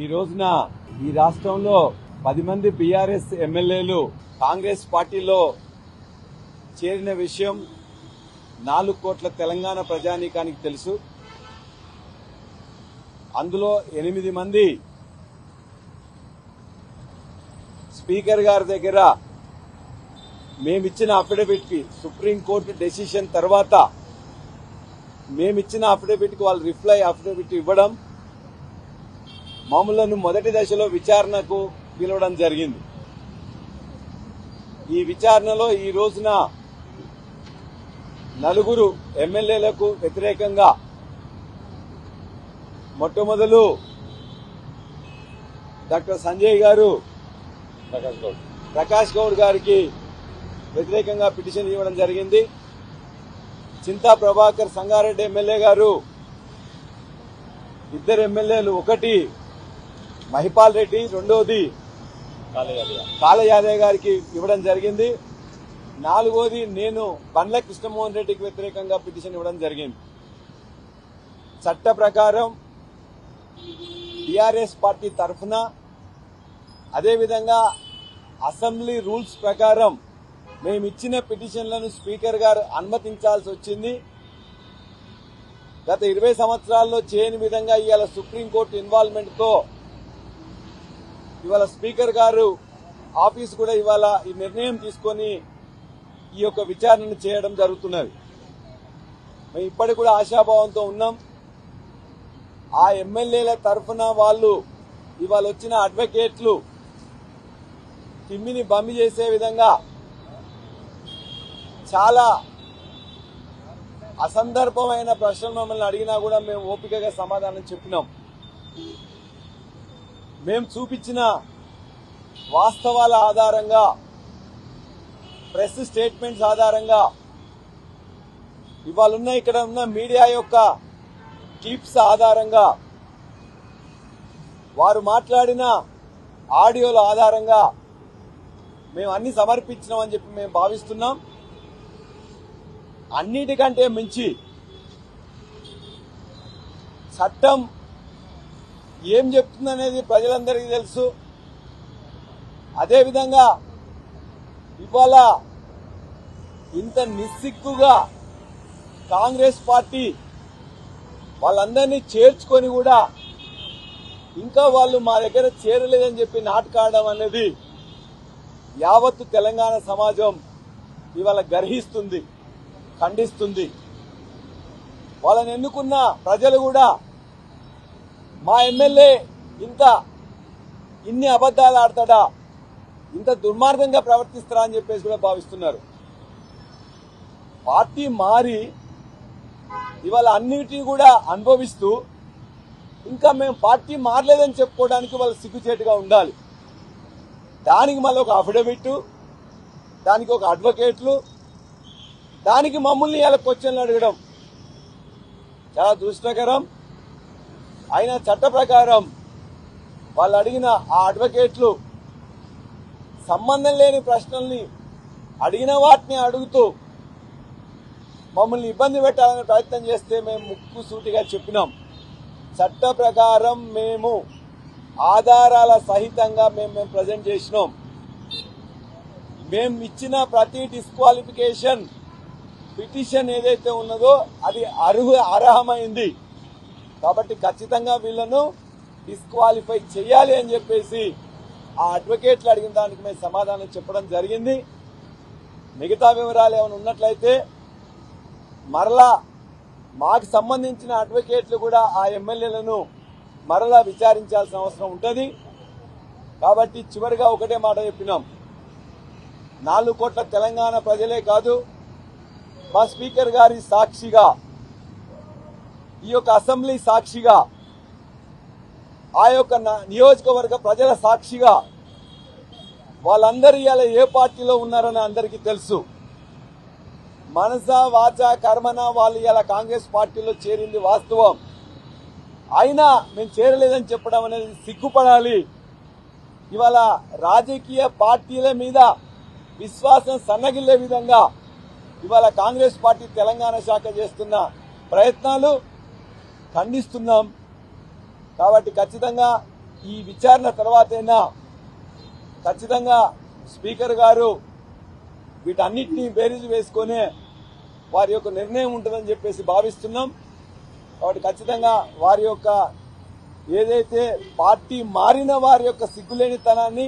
ఈ రోజున ఈ రాష్ట్రంలో పది మంది బీఆర్ఎస్ ఎమ్మెల్యేలు కాంగ్రెస్ పార్టీలో చేరిన విషయం నాలుగు కోట్ల తెలంగాణ ప్రజానీకానికి తెలుసు. అందులో ఎనిమిది మంది స్పీకర్ గారి దగ్గర మేమిచ్చిన అఫిడవిట్కి సుప్రీంకోర్టు డెసిషన్ తర్వాత మేమిచ్చిన అఫిడవిట్కి వాళ్ళు రిప్లై అఫిడవిట్ ఇవ్వడం మమ్మలను మొదటి దశలో విచారణకు పిలవడం జరిగింది. ఈ విచారణలో ఈ రోజున నలుగురు ఎమ్మెల్యేలకు వ్యతిరేకంగా మొట్టమొదలు డాక్టర్ సంజయ్ గారు ప్రకాష్ గౌడ్. గారికి వ్యతిరేకంగా పిటిషన్ ఇవ్వడం జరిగింది. చింతా ప్రభాకర్ సంగారెడ్డి ఎమ్మెల్యే గారు ఇద్దరు ఎమ్మెల్యేలు ఒకటి మహిపాల్ రెడ్డి రెండోది కాళ యాదవ్ గారికి ఇవ్వడం జరిగింది. నాలుగోది నేను బండ్ల కృష్ణమోహన్ రెడ్డికి వ్యతిరేకంగా పిటిషన్ ఇవ్వడం జరిగింది. చట్ట ప్రకారం టిఆర్ఎస్ పార్టీ తరఫున అదేవిధంగా అసెంబ్లీ రూల్స్ ప్రకారం మేము ఇచ్చిన పిటిషన్లను స్పీకర్ గారు అనుమతించాల్సి వచ్చింది. గత ఇరవై సంవత్సరాల్లో చేయని విధంగా ఇవాళ సుప్రీంకోర్టు ఇన్వాల్వ్మెంట్తో ఇవాళ స్పీకర్ గారు ఆఫీస్ కూడా ఇవాళ ఈ నిర్ణయం తీసుకొని ఈ యొక్క విచారణను చేయడం జరుగుతున్నది. మేము ఇప్పటికి కూడా ఆశాభావంతో ఉన్నాం. ఆ ఎమ్మెల్యేల తరఫున వాళ్ళు ఇవాళ వచ్చిన అడ్వకేట్లు తిమ్మిని బమ్మి చేసే విధంగా చాలా అసందర్భమైన ప్రశ్నలు మమ్మల్ని అడిగినా కూడా మేము ఓపికగా సమాధానం చెప్పినాం. మేము చూపించిన వాస్తవాల ఆధారంగా ప్రెస్ స్టేట్మెంట్స్ ఆధారంగా ఇవాళ ఉన్న ఇక్కడ ఉన్న మీడియా యొక్క క్లిప్స్ ఆధారంగా వారు మాట్లాడిన ఆడియోల ఆధారంగా మేము అన్ని సమర్పించినామని చెప్పి మేము భావిస్తున్నాం. అన్నిటికంటే మించి చట్టం ఏం చెప్తుందనేది ప్రజలందరికీ తెలుసు. అదేవిధంగా ఇవాళ ఇంత నిస్సిగ్గుగా కాంగ్రెస్ పార్టీ వాళ్ళందరినీ చేర్చుకొని కూడా ఇంకా వాళ్ళు మా దగ్గర చేరలేదని చెప్పి నాటకాడడం అనేది యావత్తు తెలంగాణ సమాజం ఇవాళ గర్హిస్తుంది ఖండిస్తుంది. వాళ్ళని ఎన్నుకున్న ప్రజలు కూడా మా ఎమ్మెల్యే ఇంత ఇన్ని అబద్దాలు ఆడతాడా? ఇంత దుర్మార్గంగా ప్రవర్తిస్తారా అని చెప్పేసి కూడా భావిస్తున్నారు. పార్టీ మారి ఇవాళ అన్నిటి కూడా అనుభవిస్తూ ఇంకా మేము పార్టీ మారలేదని చెప్పుకోవడానికి వాళ్ళు సిగ్గుచేటుగా ఉండాలి. దానికి మళ్ళీ ఒక అఫిడవిట్ దానికి ఒక అడ్వకేట్లు దానికి మమ్మల్ని ఇలా క్వశ్చన్లు అడగడం చాలా దుష్టకరం అయినా చట్ట ప్రకారం వాళ్ళు అడిగిన ఆ అడ్వకేట్లు సంబంధం లేని ప్రశ్నల్ని అడిగిన వాటిని అడుగుతూ మమ్మల్ని ఇబ్బంది పెట్టాలని ప్రయత్నం చేస్తే మేము ముక్కు సూటిగా చెప్పినాం. చట్ట ప్రకారం మేము ఆధారాల సహితంగా మేము మేము ప్రజెంట్ చేసినాం. మేము ఇచ్చిన ప్రతి డిస్క్వాలిఫికేషన్ పిటిషన్ ఏదైతే ఉన్నదో అది అర్హు అర్హమైంది. కాబట్టి ఖచ్చితంగా వీళ్ళను డిస్క్వాలిఫై చేయాలి అని చెప్పేసి ఆ అడ్వకేట్లు అడిగిన దానికి మేము సమాధానం చెప్పడం జరిగింది. మిగతా వివరాలు ఏమైనా ఉన్నట్లయితే మరలా మాకు సంబంధించిన అడ్వకేట్లు కూడా ఆ ఎమ్మెల్యేలను మరలా విచారించాల్సిన అవసరం ఉంటుంది. కాబట్టి చివరిగా ఒకటే మాట చెప్పినాం. నాలుగు కోట్ల తెలంగాణ ప్రజలే కాదు మా స్పీకర్ గారి సాక్షిగా ఈ యొక్క అసెంబ్లీ సాక్షిగా ఆ యొక్క నా- నియోజకవర్గ ప్రజల సాక్షిగా వాళ్ళందరూ ఇలా ఏ పార్టీలో ఉన్నారని అందరికీ తెలుసు. మనస వాచ కర్మన వాళ్ళు ఇలా కాంగ్రెస్ పార్టీలో చేరింది వాస్తవం. అయినా మేము చేరలేదని చెప్పడం అనేది సిగ్గుపడాలి. ఇవాళ రాజకీయ పార్టీల మీద విశ్వాసం సన్నగిల్లే విధంగా ఇవాళ కాంగ్రెస్ పార్టీ తెలంగాణ శాఖ చేస్తున్న ప్రయత్నాలు ఖండిస్తున్నాం. కాబట్టి ఖచ్చితంగా ఈ విచారణ తర్వాతైనా ఖచ్చితంగా స్పీకర్ గారు వీటన్నిటినీ బేరీజు వేసుకొని వారి యొక్క నిర్ణయం ఉంటుందని చెప్పేసి భావిస్తున్నాం. కాబట్టి ఖచ్చితంగా వారి యొక్క ఏదైతే పార్టీ మారిన వారి యొక్క సిగ్గులేనితనాన్ని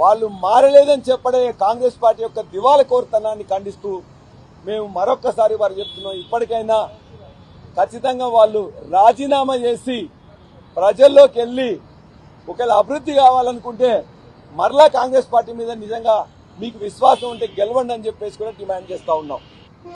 వాళ్ళు మారలేదని చెప్పడే కాంగ్రెస్ పార్టీ యొక్క దివాల కోరుతనాన్ని ఖండిస్తూ మేము మరొక్కసారి వారు చెప్తున్నాం. ఇప్పటికైనా ఖచ్చితంగా వాళ్ళు రాజీనామా చేసి ప్రజల్లోకి వెళ్ళి ఒకవేళ అభివృద్ధి కావాలనుకుంటే మరలా కాంగ్రెస్ పార్టీ మీద నిజంగా మీకు విశ్వాసం ఉంటే గెలవండి అని చెప్పేసి కూడా డిమాండ్ చేస్తూ ఉన్నాం.